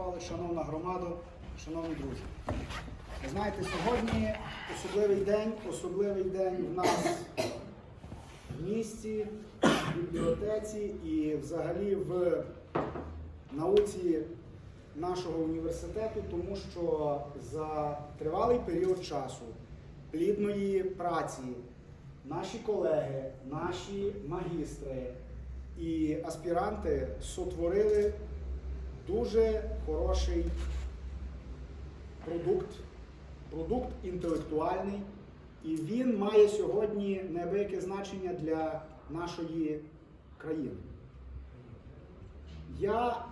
Павлович, шановна громада, шановні друзі. Знаєте, сьогодні особливий день, особливий день в нас в місті, в бібліотеці і взагалі в науці нашого університету, тому що за тривалий період часу плідної праці наші колеги, наші магістри і аспіранти сотворили дуже хороший продукт, продукт інтелектуальний, і він має сьогодні неабияке значення для нашої країни. Я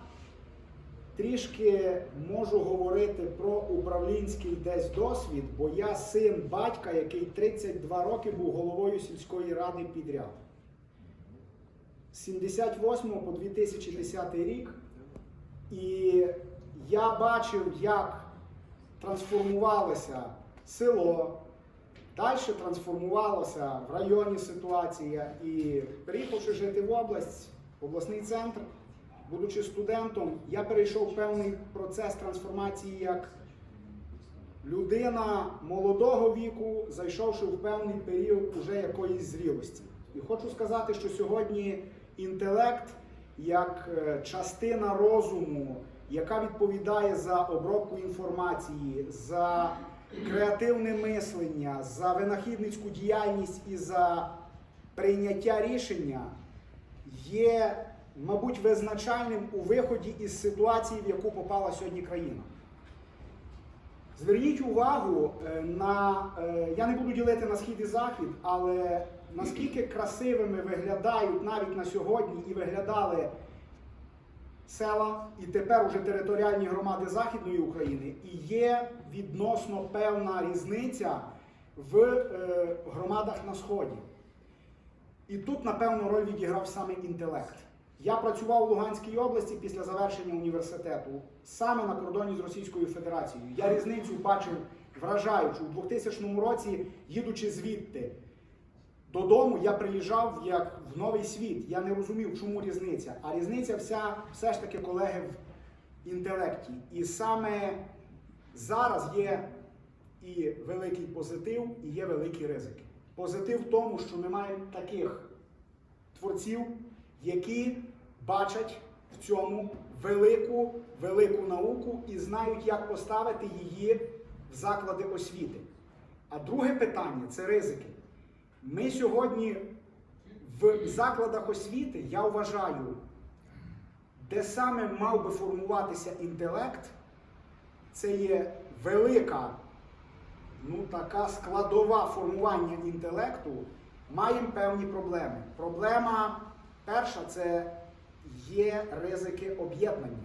трішки можу говорити про управлінський десь досвід, бо я син батька, який 32 роки був головою сільської ради підряд. З 78 по 2010 рік. І я бачив, як трансформувалося село, далі трансформувалася в районі ситуація. І приїхавши жити в область, в обласний центр, будучи студентом, я перейшов певний процес трансформації як людина молодого віку, зайшовши в певний період уже якоїсь зрілості. І хочу сказати, що сьогодні інтелект як е, частина розуму, яка відповідає за обробку інформації, за креативне мислення, за винахідницьку діяльність і за прийняття рішення, є, мабуть, визначальним у виході із ситуації, в яку попала сьогодні країна. Зверніть увагу е, на е, я не буду ділити на схід і захід, але наскільки красивими виглядають навіть на сьогодні і виглядали села, і тепер уже територіальні громади Західної України, і є відносно певна різниця в е, громадах на Сході. І тут, напевно, роль відіграв саме інтелект. Я працював у Луганській області після завершення університету саме на кордоні з Російською Федерацією. Я різницю бачив вражаючу. У 2000 році, їдучи звідти додому, я приїжджав як в новий світ. Я не розумів, чому різниця. А різниця вся все ж таки, колеги, в інтелекті. І саме зараз є і великий позитив, і є великі ризики. Позитив в тому, що ми маємо таких творців, які бачать в цьому велику, велику науку і знають, як поставити її в заклади освіти. А друге питання це ризики. Ми сьогодні в закладах освіти, я вважаю, де саме мав би формуватися інтелект, це є велика, ну така складова формування інтелекту, маємо певні проблеми. Проблема перша це є ризики об'єднання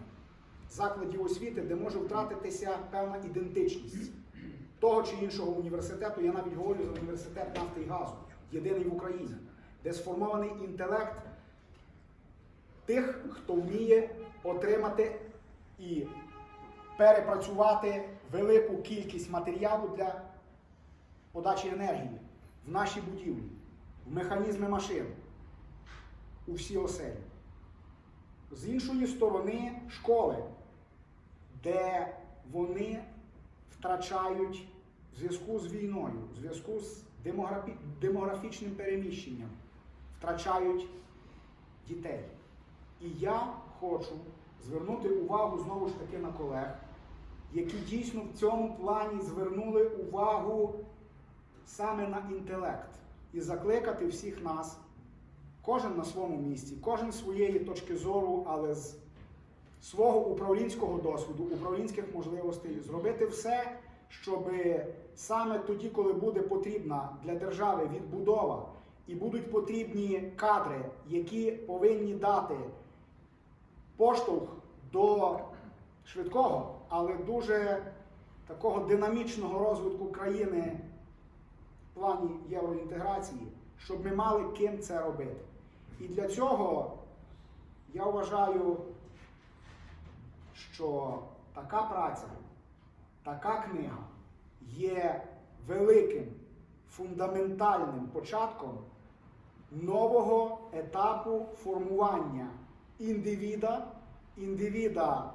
закладів освіти, де може втратитися певна ідентичність того чи іншого університету. Я навіть говорю за університет нафти і газу, єдиний в Україні, де сформований інтелект тих, хто вміє отримати і перепрацювати велику кількість матеріалу для подачі енергії в наші будівлі, в механізми машин, у всі оселі. З іншої сторони школи, де вони втрачають в зв'язку з війною, в зв'язку з демографі- демографічним переміщенням, втрачають дітей. І я хочу звернути увагу знову ж таки на колег, які дійсно в цьому плані звернули увагу саме на інтелект і закликати всіх нас, кожен на своєму місці, кожен своєї точки зору, але з свого управлінського досвіду, управлінських можливостей, зробити все, щоб саме тоді, коли буде потрібна для держави відбудова, і будуть потрібні кадри, які повинні дати поштовх до швидкого, але дуже такого динамічного розвитку країни в плані євроінтеграції, щоб ми мали ким це робити. І для цього я вважаю, що така праця, така книга є великим фундаментальним початком нового етапу формування індивіда, індивіда